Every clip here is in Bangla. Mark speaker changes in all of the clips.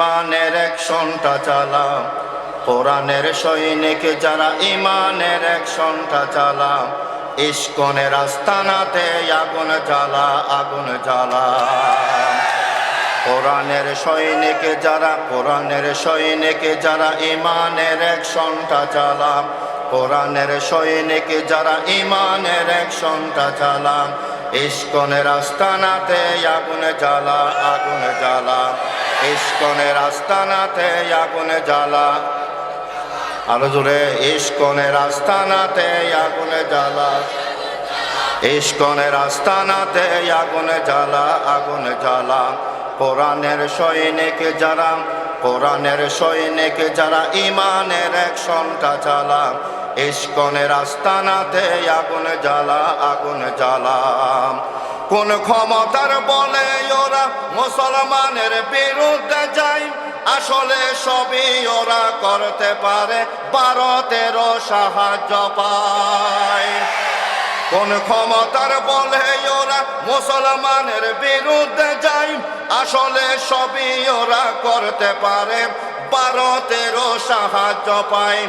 Speaker 1: ইমানের অ্যাকশনটা চালা কোরআনের সৈনিক যারা ইমানের অ্যাকশনটা চালা ইস্কনের আস্তানাতে আগুন জ্বালা আগুন জ্বালা। কোরআনের সৈনিক যারা, কোরআনের সৈনিক যারা ইমানের অ্যাকশনটা চালা কোরআনের সৈনিক যারা ইমানের অ্যাকশনটা চালা ইস্কনের আস্তানাতে আগুন জ্বালা আগুন জ্বালা। ইস্কনের আস্তানাতে আগুন জ্বালা। আরও জোরে ইস্কনের আস্তানাতে আগুন জ্বালা। ইস্কনের আস্তানাতে আগুন জ্বালা আগুন জ্বালা। কোরআনের সৈনিক যারা, কোরআনের সৈনিক যারা ইমানের অ্যাকশনটা চালা। ইস্কনের আস্তানাতে আগুন জ্বালা আগুন জ্বালা। কোন ক্ষমতার বলে ওরা মুসলমানের বিরুদ্ধে যায়। আসলে সবই ওরা করতে পারে, ভারতেরও সাহায্য পায়। কোন ক্ষমতার বলে ওরা মুসলমানের বিরুদ্ধে যায়। আসলে সবই ওরা করতে পারে, ভারতেরও সাহায্য পায়।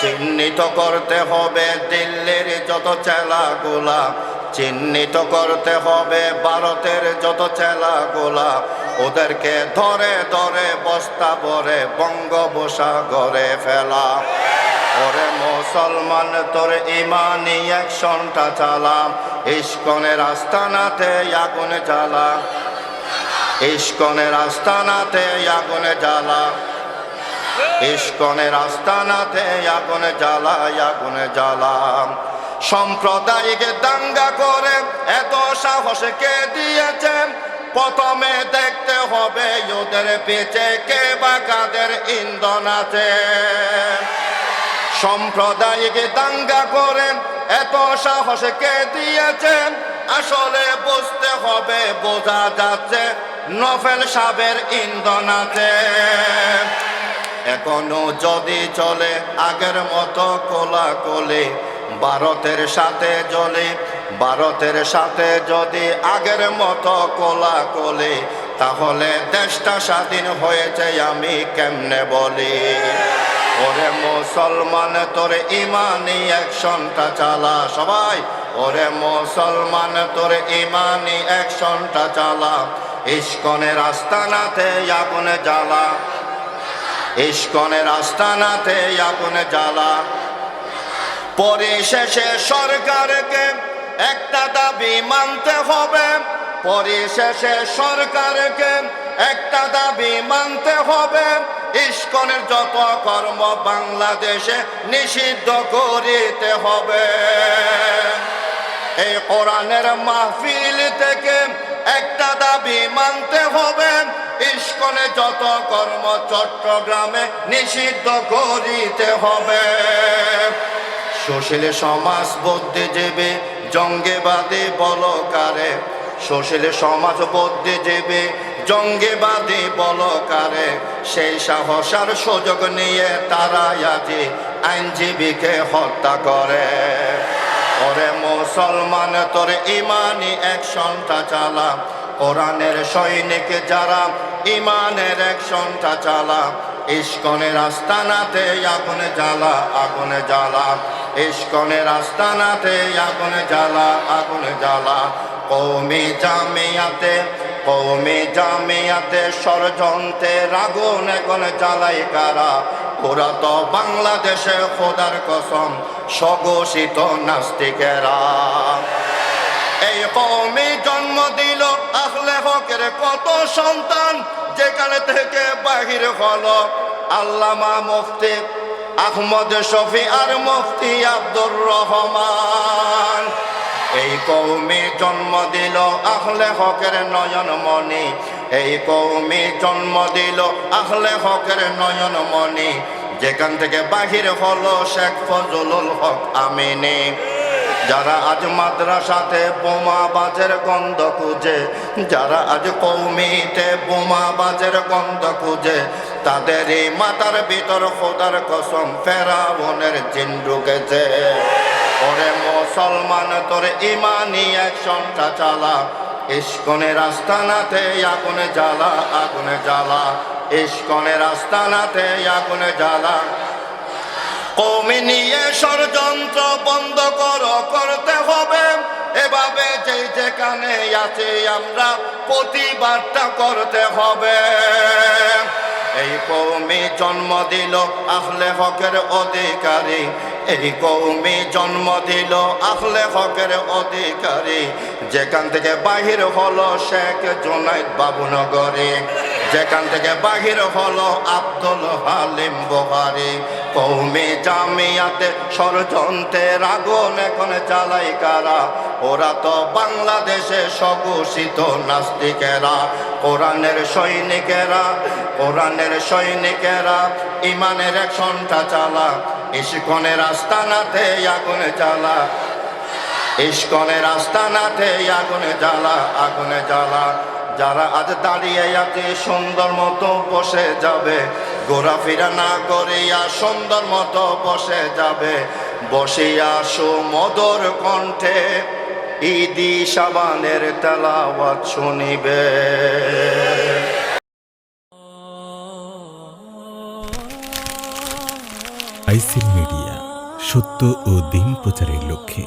Speaker 1: চিহ্নিত করতে হবে দিল্লির যত চেলাগুলা চিহ্নিত করতে হবে ভারতের যত চেলাগুলা, ওদেরকে ধরে ধরে বস্তা ভরে বঙ্গোপসাগরে ফেলা। ওরে মুসলমান, তোর ইমানি অ্যাকশনটা চালা। ইস্কনের আস্তানাতে আগুন জ্বালা। ইস্কনের আস্তানাতে আগুন জ্বালা। ইস্কনের আস্তানাতে আগুনে জ্বালা আগুনে জ্বালা। সাম্প্রদায়িক দাঙ্গা করে এত সাহস কে দিয়েছেন প্রথমে দেখতে হবে ওদের পেছে কে বা কাদের ইন্ধন আছে। সম্প্রদায়কে দাঙ্গা করে এত সাহস কে দিয়েছেন আসলে বুঝতে হবে, বোঝা যাচ্ছে নফেল সাবের ইন্ধন আছে। এখনও যদি চলে আগের মতো কোলা কোলে ভারতের সাথে জলে ভারতের সাথে যদি আগের মতো কোলা কোলে তাহলে দেশটা স্বাধীন হয়েছে আমি কেমনে বলি? ওরে মুসলমান, তোর ইমানি অ্যাকশনটা চালা সবাই। ওরে মুসলমান, তোর ইমানি অ্যাকশনটা চালা। ইস্কনের আস্তানাতে আগুন জ্বালা। ইস্কনের আস্তানাতে আগুন জ্বালা। পরিশেষে সরকারকে একটা দাবি মানতে হবে। পরিশেষে সরকারকে একটা দাবি মানতে হবে। ইস্কনের যত কর্ম বাংলাদেশে নিষিদ্ধ করিতে হবে। এই কোরআনের মাহফিল থেকে একটা দাবি মানতে হবে। ইস্কনে যত কর্ম চট্টগ্রামে নিষিদ্ধ করিতে হবে। সুশীল সমাজ বুদ্ধিজীবী জঙ্গিবাদী বলকারে। সুশীল সমাজ বুদ্ধিজীবী জঙ্গিবাদী বলকারে। সেই সাহসার সুযোগ নিয়ে তারা আজি আইনজীবীকে হত্যা করে। ওরে মুসলমান, তোর ইমানি অ্যাকশনটা চালা। কোরআনের সৈনিক যারা ইমানের অ্যাকশনটা চালা। ইস্কনের আস্তানাতে আগুনে জ্বালা আগুনে জ্বালা। ইস্কনের আস্তানাতে আগুন জ্বালা আগুন জ্বালা। কৌমি জামিয়াতে কৌমি জামিয়াতে ষড়যন্ত্রের আগুন এখন জ্বালাই কারা? ওরা তো বাংলাদেশে খোদার কসম, স্বঘোষিত নাস্তিকেরা। এই কৌমি জন্ম দিল আহলে হকের কত সন্তান, যেখানে থেকে বাহির হল আল্লামা মুফতি আহমদ শফি আর মুফতি আব্দুর রহমান। এই কৌমি জন্ম দিল আহলে হকের নয়ন মণি। এই কৌমি জন্ম দিল আহলে হকের নয়ন মণি। যেখান থেকে বাহির হলো শেখ ফজলুল হক আমিনী। যারা আজ মাদ্রাসাতে বোমা বাজের গন্ধ খুঁজে, যারা আজ কৌমিতে বোমা বাজের গন্ধ খুঁজে তাদের এই মাথার ভিতর খোদার কসম ফেরাউনের জিন ঢুকেছে। ওরে মুসলমান, তোর ইমানি অ্যাকশনটা চালা। ইস্কনের আস্তানাতে আগুনে জ্বালা আগুনে জ্বালা। ইস্কনের আস্তানাতে আগুনে জ্বালা। কৌমি নিয়ে ষড়যন্ত্র বন্ধ করো, করতে হবে। এভাবে যে যেখানে আছে আমরা, প্রতিবাদটা করতে হবে। এই কৌমি জন্ম দিল আহলে হকের অধিকারী। এই কৌমি জন্ম দিল আহলে হকের অধিকারী। যেখান থেকে বাহির হলো শেখ জোনাইদ বাবুনগরী। যেখান থেকে বাহির হলো আব্দুল হালিম বহারি। কৌমি জামিয়াতে ষড়যন্ত্রের আগুন এখন চালাই কারা? ওরা তো বাংলাদেশে স্বঘোষিত নাস্তিকেরা। কোরআনের সৈনিকেরা কোরআনের সৈনিকেরা ইমানের একশনটা চালা। ইস্কনের আস্তানাতে আগুনে জ্বালা। ইস্কনের আস্তানাতে আগুনে জ্বালা আগুনে জ্বালা। যারা আজ দাঁড়িয়ে আছে সুন্দর মতো বসে যাবে। ঘোরাফেরা না করিয়া সুন্দর মতো বসে যাবে। বসিয়া সুমধুর কণ্ঠে ইদি সাবানের তেলাওয়াত শুনিবে।
Speaker 2: আইসিল মিডিয়া, সত্য ও দিন প্রচারের লক্ষ্যে